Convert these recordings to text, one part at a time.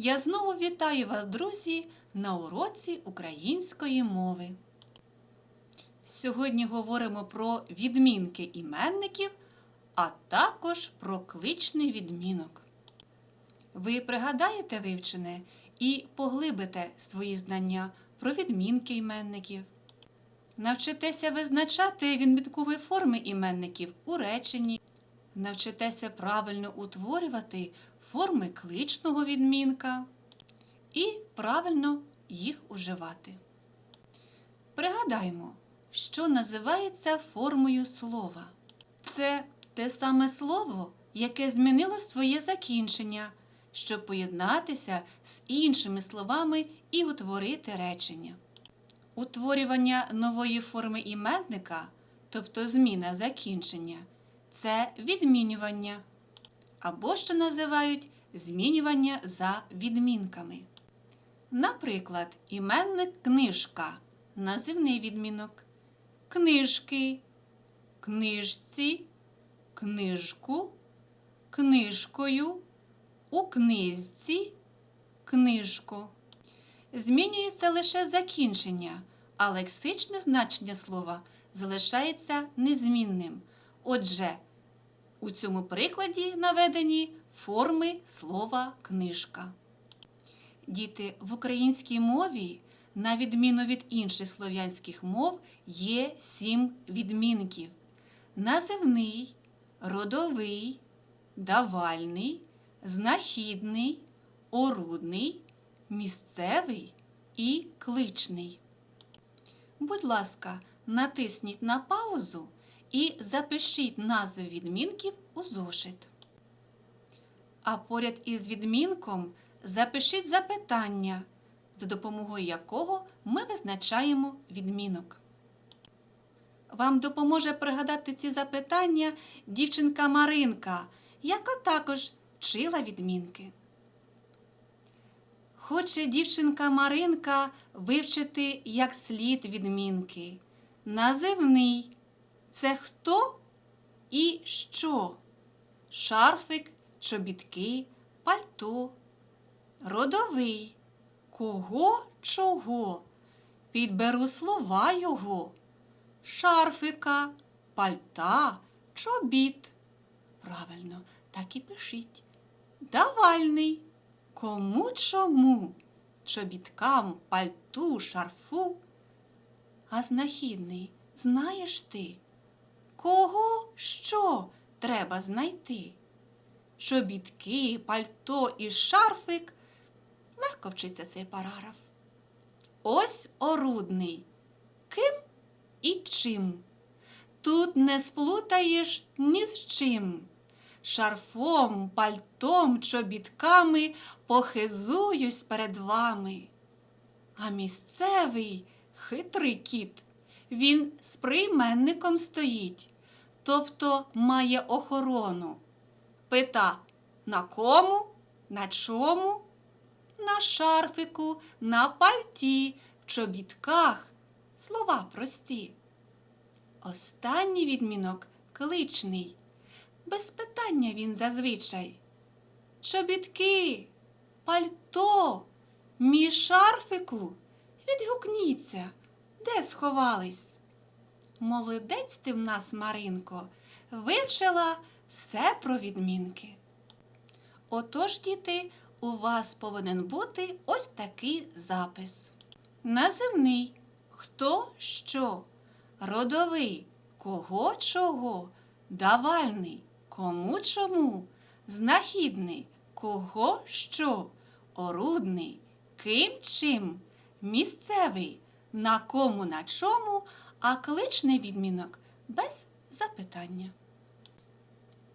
Я знову вітаю вас, друзі, на уроці української мови. Сьогодні говоримо про відмінки іменників, а також про кличний відмінок. Ви пригадаєте вивчене і поглибите свої знання про відмінки іменників. Навчитеся визначати відмінкові форми іменників у реченні, навчитеся правильно утворювати форми кличного відмінка і правильно їх уживати. Пригадаймо, що називається формою слова. Це те саме слово, яке змінило своє закінчення, щоб поєднатися з іншими словами і утворити речення. Утворювання нової форми іменника, тобто зміна закінчення, це відмінювання або ще називають змінювання за відмінками. Наприклад, іменник книжка називний відмінок, книжки, книжці, книжку, книжкою, у книжці, книжку. Змінюється лише закінчення, а лексичне значення слова залишається незмінним. Отже, у цьому прикладі наведені форми слова книжка. Діти, в українській мові, на відміну від інших слов'янських мов, є сім відмінків: називний, родовий, давальний, знахідний, орудний, місцевий і кличний. Будь ласка, натисніть на паузу і запишіть назви відмінків у зошит. А поряд із відмінком запишіть запитання, за допомогою якого ми визначаємо відмінок. Вам допоможе пригадати ці запитання дівчинка Маринка, яка також вчила відмінки. Хоче дівчинка Маринка вивчити як слід відмінки. Називний це хто і що? Шарфик, чобітки, пальто. Родовий. Кого чого? Підберу слова його. Шарфика, пальта, чобіт. Правильно, так і пишіть. Давальний. Кому чому? Чобіткам, пальту, шарфу. А знахідний, знаєш ти? Кого що треба знайти? Чобітки, пальто і шарфик. Легко вчиться цей параграф. Ось орудний. Ким і чим? Тут не сплутаєш ні з чим. Шарфом, пальтом, чобітками похизуюсь перед вами. А місцевий хитрий кіт, він з прийменником стоїть, тобто має охорону. Пита на кому, на чому? На шарфику, на пальті, в чобітках. Слова прості. Останній відмінок кличний. Без питання він зазвичай. Чобітки, пальто, мій шарфику, відгукніться, де сховались? Молодець ти в нас, Маринко, вивчила все про відмінки. Отож, діти, у вас повинен бути ось такий запис. Називний. Хто що, родовий. Кого чого, давальний. Кому чому, знахідний. Кого що, орудний. Ким чим, місцевий на кому на чому, а кличний відмінок без запитання.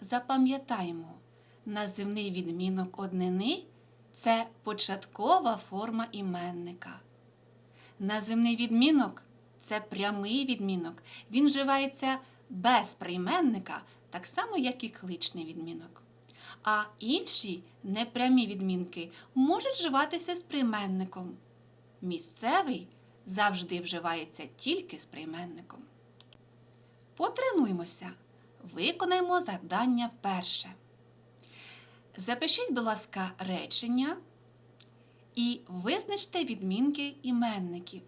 Запам'ятаймо, називний відмінок однини це початкова форма іменника. Називний відмінок це прямий відмінок. Він вживається без прийменника, так само, як і кличний відмінок. А інші непрямі відмінки можуть вживатися з прийменником. Місцевий завжди вживається тільки з прийменником. Потренуймося. Виконаймо завдання перше. Запишіть, будь ласка, речення і визначте відмінки іменників.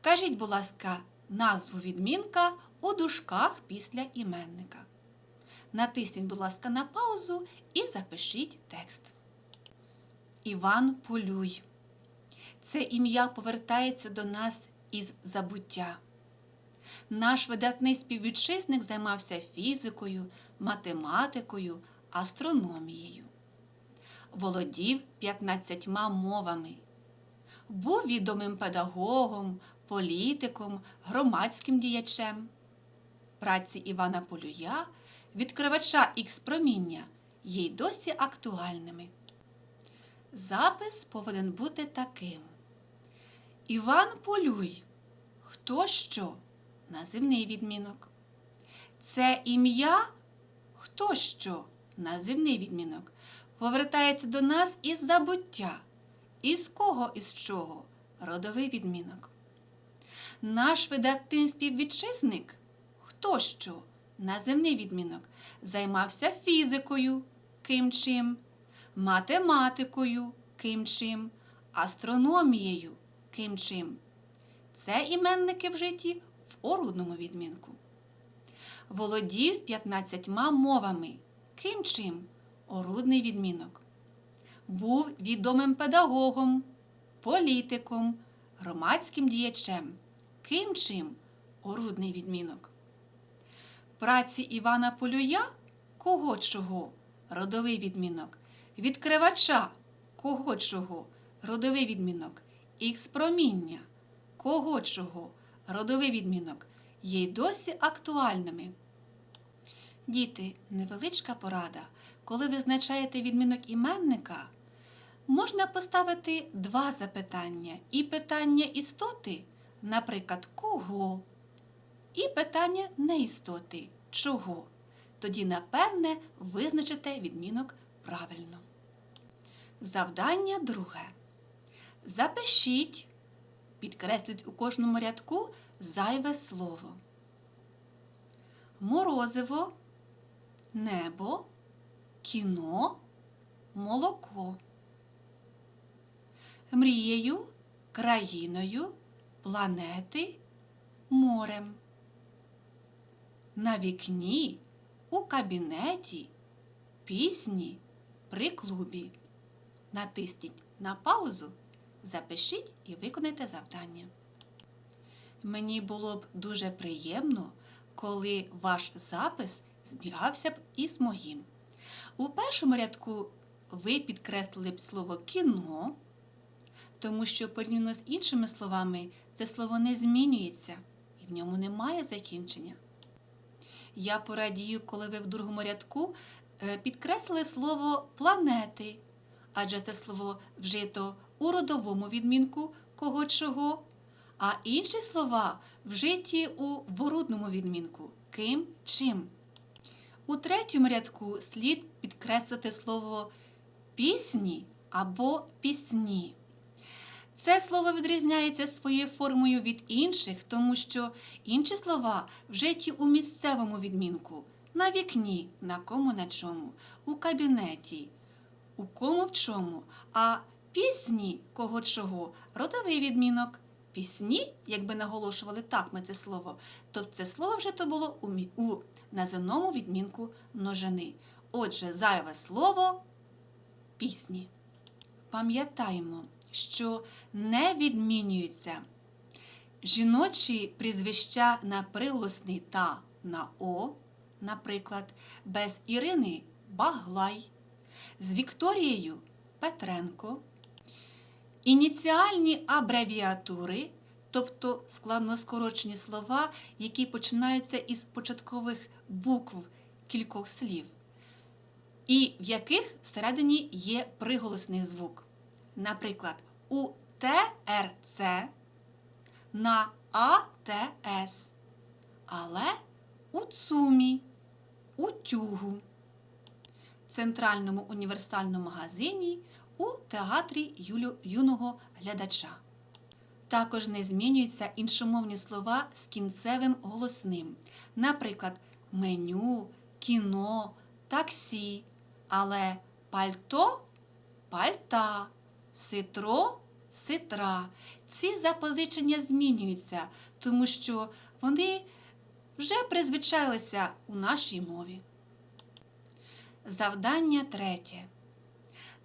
Вкажіть, будь ласка, назву відмінка у дужках після іменника. Натисніть, будь ласка, на паузу і запишіть текст. Іван Полюй. Це ім'я повертається до нас із забуття. Наш видатний співвітчизник займався фізикою, математикою, астрономією. Володів 15 мовами. Був відомим педагогом, політиком, громадським діячем. Праці Івана Полюя, відкривача ікс-проміння, є й досі актуальними. Запис повинен бути таким. Іван Полюй. Хто що? Називний відмінок. Це ім'я хто що? Називний відмінок. Повертається до нас із забуття. Із кого із чого? Родовий відмінок. Наш видатний співвітчизник хто що? Називний відмінок. Займався фізикою, ким чим, математикою, ким чим, астрономією, ким чим. Це іменники вжиті в орудному відмінку. Володів 15 мовами. Ким чим? Орудний відмінок. Був відомим педагогом, політиком, громадським діячем. Ким чим? Орудний відмінок. Праці Івана Полюя кого чого? Родовий відмінок. Відкривача кого чого? Родовий відмінок. Ікс проміння кого чого? Родовий відмінок є й досі актуальними. Діти, невеличка порада. Коли визначаєте відмінок іменника, можна поставити два запитання. І питання істоти, наприклад, кого, і питання неістоти чого. Тоді, напевне, визначите відмінок правильно. Завдання друге. Запишіть, підкресліть у кожному рядку зайве слово. Морозиво, небо, кіно, молоко. Мрією, країною, планети, морем. На вікні, у кабінеті, пісні при клубі. Натисніть на паузу, запишіть і виконайте завдання. Мені було б дуже приємно, коли ваш запис збігався б із моїм. У першому рядку ви підкреслили б слово кіно, тому що порівняно з іншими словами це слово не змінюється і в ньому немає закінчення. Я порадію, коли ви в другому рядку е, підкреслили слово планети, адже це слово вжито у родовому відмінку кого чого, а інші слова вжиті у ворудному відмінку ким чим. У третьому рядку слід підкреслити слово пісні або пісні. Це слово відрізняється своєю формою від інших, тому що інші слова вжиті у місцевому відмінку на вікні, на кому на чому, у кабінеті, у кому в чому, а пісні кого чого родовий відмінок. Пісні, якби наголошували так ми це слово, то це слово вже то було у, у наземному відмінку множини. Отже, зайве слово пісні. Пам'ятаємо, що не відмінюються жіночі прізвища на приголосний та на О, наприклад, без Ірини Баглай, з Вікторією Петренко, ініціальні абревіатури, тобто складноскорочені слова, які починаються із початкових букв кількох слів, і в яких всередині є приголосний звук. Наприклад, у ТРЦ на АТС, але у ЦУМі, у тюгу, центральному універсальному магазині у театрі юлю- юного глядача. Також не змінюються іншомовні слова з кінцевим голосним, наприклад, меню, кіно, таксі, але пальто пальта, ситро, ситра. Ці запозичення змінюються, тому що вони вже призвичайлися у нашій мові. Завдання третє.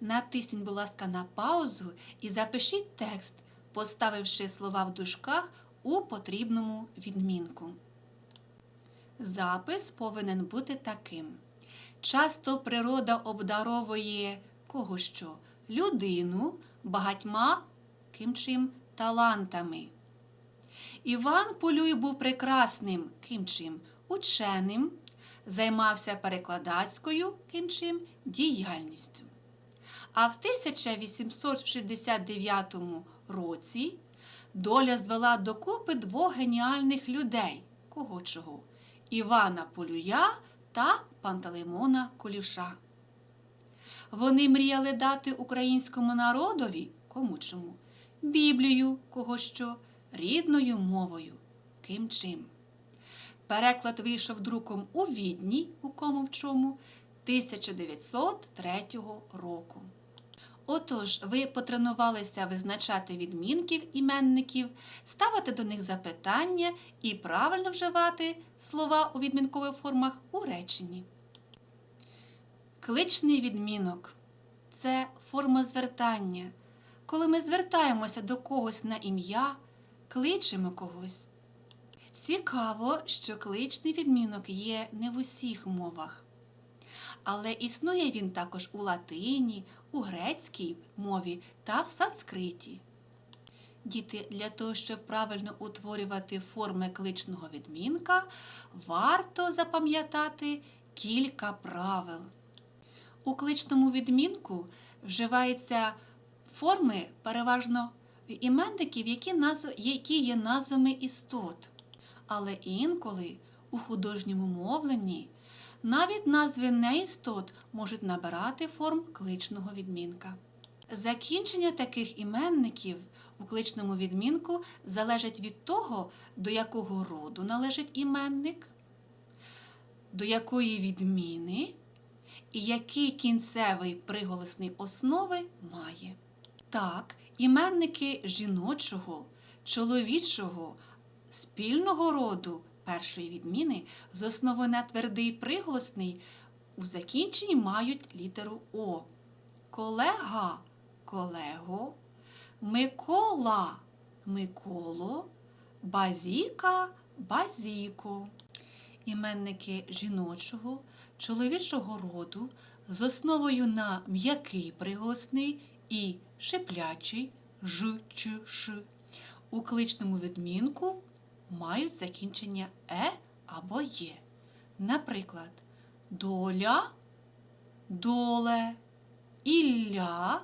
Натисніть, будь ласка, на паузу і запишіть текст, поставивши слова в дужках у потрібному відмінку. Запис повинен бути таким. Часто природа обдаровує кого що? Людину багатьма ким чим талантами. Іван Полюй був прекрасним ким чим ученим, займався перекладацькою ким чим діяльністю. А в 1869 році доля звела докупи двох геніальних людей. Кого чого? Івана Полюя та Пантелеймона Колюша. Вони мріяли дати українському народові кому чому? Біблію, кого що, рідною мовою, ким чим. Переклад вийшов друком у Відні, у кому в чому, 1903 року. Отож, ви потренувалися визначати відмінків іменників, ставити до них запитання і правильно вживати слова у відмінкових формах у реченні. Кличний відмінок це форма звертання. Коли ми звертаємося до когось на ім'я, кличемо когось. Цікаво, що кличний відмінок є не в усіх мовах. Але існує він також у латині, у грецькій мові та в санскриті. Діти, для того, щоб правильно утворювати форми кличного відмінка, варто запам'ятати кілька правил. У кличному відмінку вживаються форми переважно іменників, які, назв... які є назвами істот. Але інколи у художньому мовленні навіть назви неістот можуть набирати форм кличного відмінка. Закінчення таких іменників у кличному відмінку залежить від того, до якого роду належить іменник, до якої відміни і який кінцевий приголосний основи має. Так, іменники жіночого, чоловічого, спільного роду першої відміни з основи на твердий приголосний у закінченні мають літеру О. Колега колего, Микола Миколо, базіка базіко. Іменники жіночого, чоловічого роду з основою на м'який приголосний і шиплячий ж, ч, ш. У кличному відмінку мають закінчення е або є. Наприклад, доля, доле, ілля,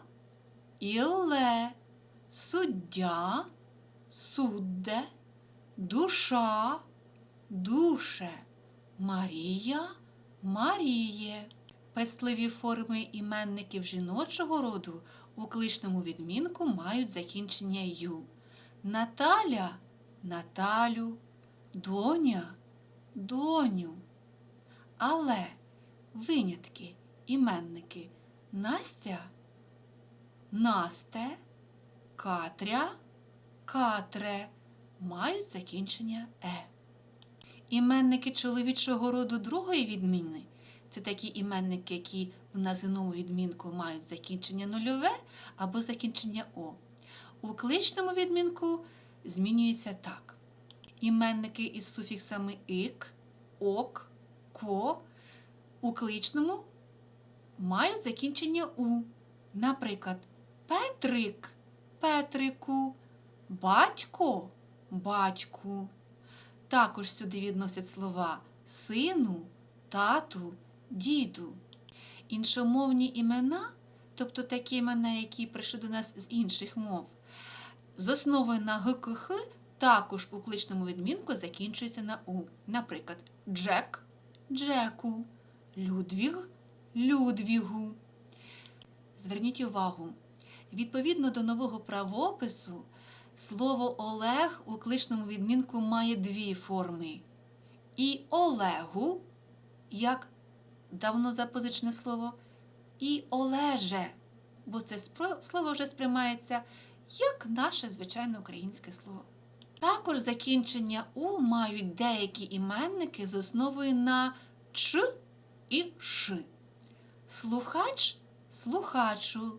ілле, суддя, судде, душа, душе, Марія, Маріє. Пестливі форми іменників жіночого роду у кличному відмінку мають закінчення ю. Наталя Наталю, доня, доню. Але винятки, іменники Настя, Насте, Катря, Катре мають закінчення е. Іменники чоловічого роду другої відміни це такі іменники, які в називному відмінку мають закінчення нульове або закінчення О. У кличному відмінку змінюється так. Іменники із суфіксами ик, ок, ко у кличному мають закінчення у. Наприклад, Петрик Петрику, батько батьку. Також сюди відносять слова сину, тату, діду. Іншомовні імена, тобто такі імена, які прийшли до нас з інших мов, з основою на ГКХ також у кличному відмінку закінчується на У. Наприклад, Джек Джеку, Людвіг Людвігу. Зверніть увагу, відповідно до нового правопису, слово Олег у кличному відмінку має дві форми. І Олегу, як давно запозичене слово, і Олеже, бо це слово вже сприймається як наше звичайне українське слово. Також закінчення у мають деякі іменники з основою на ч і ш. Слухач слухачу,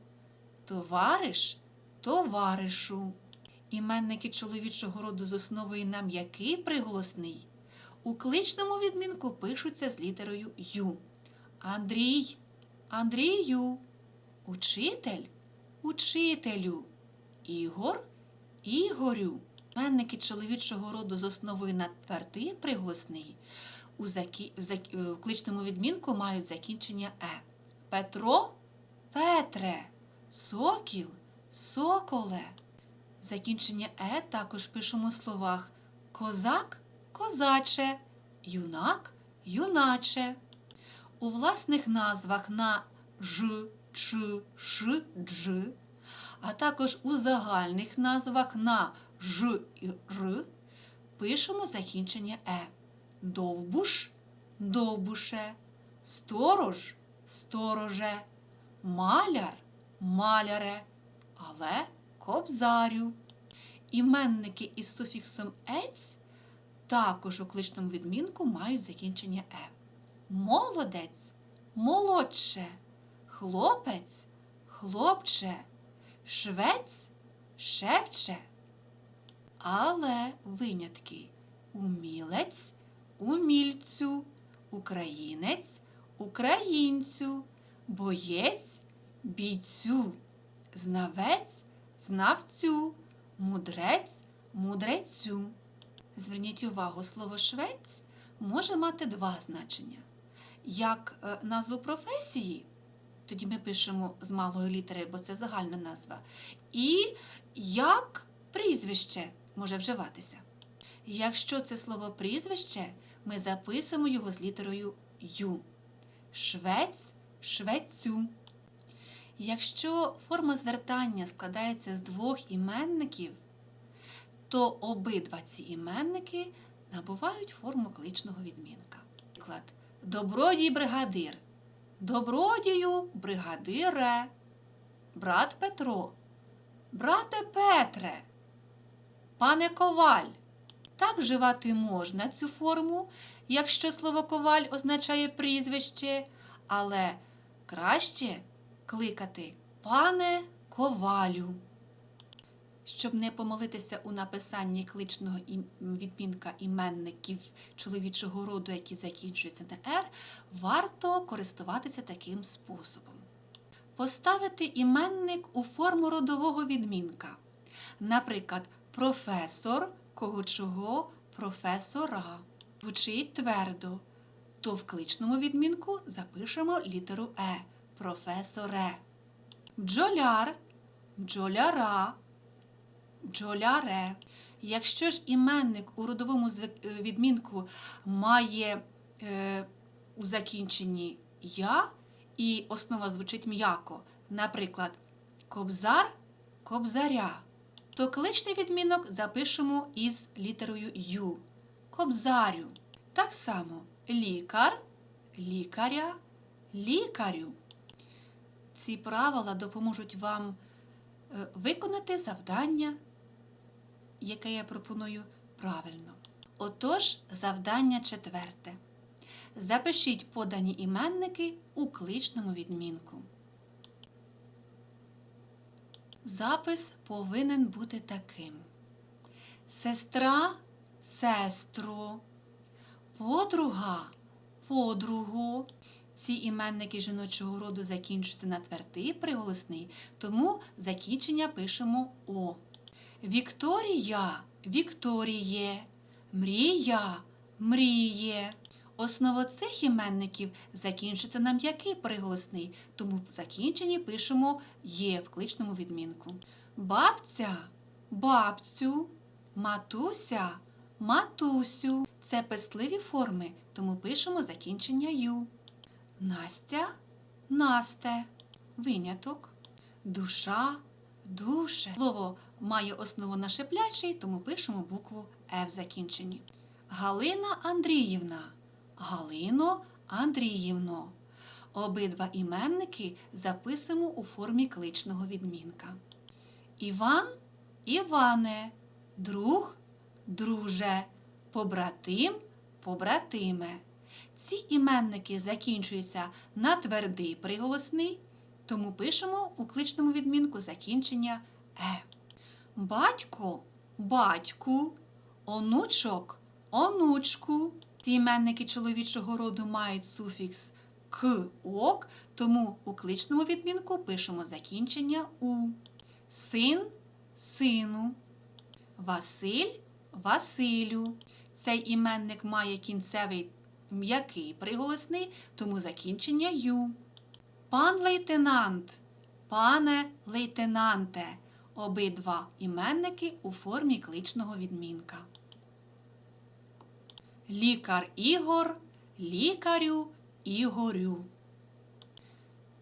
товариш товаришу. Іменники чоловічого роду з основою на м'який приголосний у кличному відмінку пишуться з літерою Ю. Андрій Андрію, учитель учителю, Ігор Ігорю. Іменники чоловічого роду з основою на твердий приголосний у, закі... зак- е, в кличному відмінку мають закінчення Е. Петро Петре, Сокіл Соколе. Закінчення Е також пишемо в словах козак козаче, юнак юначе. У власних назвах на ж, ч, ш, дж, а також у загальних назвах на ж і р пишемо закінчення Е. Довбуш довбуше, сторож стороже, маляр маляре, але кобзарю. Іменники із суфіксом ець також у кличному відмінку мають закінчення е. Молодець молодше, хлопець хлопче, швець шепче. Але винятки умілець умільцю, українець українцю, боєць бійцю, знавець знавцю, мудрець мудрецю. Зверніть увагу, слово швець може мати два значення. Як е, назву професії, тоді ми пишемо з малої літери, бо це загальна назва, і як прізвище може вживатися. Якщо це слово прізвище, ми записуємо його з літерою Ю. Швець швецю. Якщо форма звертання складається з двох іменників, то обидва ці іменники набувають форму кличного відмінка. Приклад Добродій бригадир. Добродію бригадире. Брат Петро. Брате Петре. Пане Коваль. Так вживати можна цю форму, якщо слово коваль означає прізвище, але краще кликати пане ковалю. Щоб не помилитися у написанні кличного відмінка іменників чоловічого роду, які закінчуються на «р», варто користуватися таким способом. Поставити іменник у форму родового відмінка. Наприклад, професор, кого чого, професора. Звучить твердо. То в кличному відмінку запишемо літеру Е професоре. Бджоляр, бджоляра, бджоляре. Якщо ж іменник у родовому е, відмінку має е, у закінченні я і основа звучить м'яко, наприклад, кобзар, кобзаря, то кличний відмінок запишемо із літерою Ю. Кобзарю. Так само лікар, лікаря, лікарю. Ці правила допоможуть вам е, виконати завдання, яке я пропоную правильно. Отож, завдання четверте. Запишіть подані іменники у кличному відмінку. Запис повинен бути таким: сестра, сестру, подруга, подругу. Ці іменники жіночого роду закінчуються на твердий приголосний, тому закінчення пишемо О. Вікторія, Вікторіє, Мрія, мріє. Основа цих іменників закінчується на м'який приголосний, тому в закінченні пишемо є в кличному відмінку. Бабця, бабцю, матуся, матусю. Це пестливі форми, тому пишемо закінчення ю. Настя, Насте. Виняток. Душа, душе. Слово має основу на шиплячий, тому пишемо букву Е в закінченні. Галина Андріївна. Галино Андріївно. Обидва іменники записуємо у формі кличного відмінка. Іван Іване, друг друже, побратим побратиме. Ці іменники закінчуються на твердий приголосний, тому пишемо у кличному відмінку закінчення е. Батько батьку, онучок онучку. Ці іменники чоловічого роду мають суфікс к ок, тому у кличному відмінку пишемо закінчення у. Син сину. Василь Василю. Цей іменник має кінцевий м'який приголосний, тому закінчення ю. Пан лейтенант, пане лейтенанте. Обидва іменники у формі кличного відмінка. Лікар Ігор, лікарю Ігорю.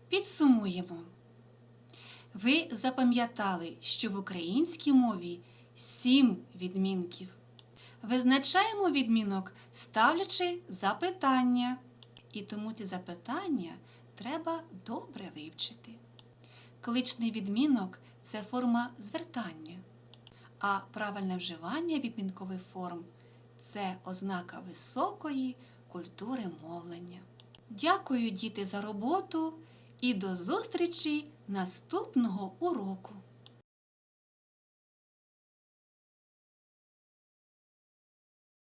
Підсумуємо. Ви запам'ятали, що в українській мові сім відмінків. Визначаємо відмінок, ставлячи запитання. І тому ці запитання треба добре вивчити. Кличний відмінок це форма звертання, а правильне вживання відмінкових форм це ознака високої культури мовлення. Дякую, діти, за роботу і до зустрічі наступного уроку!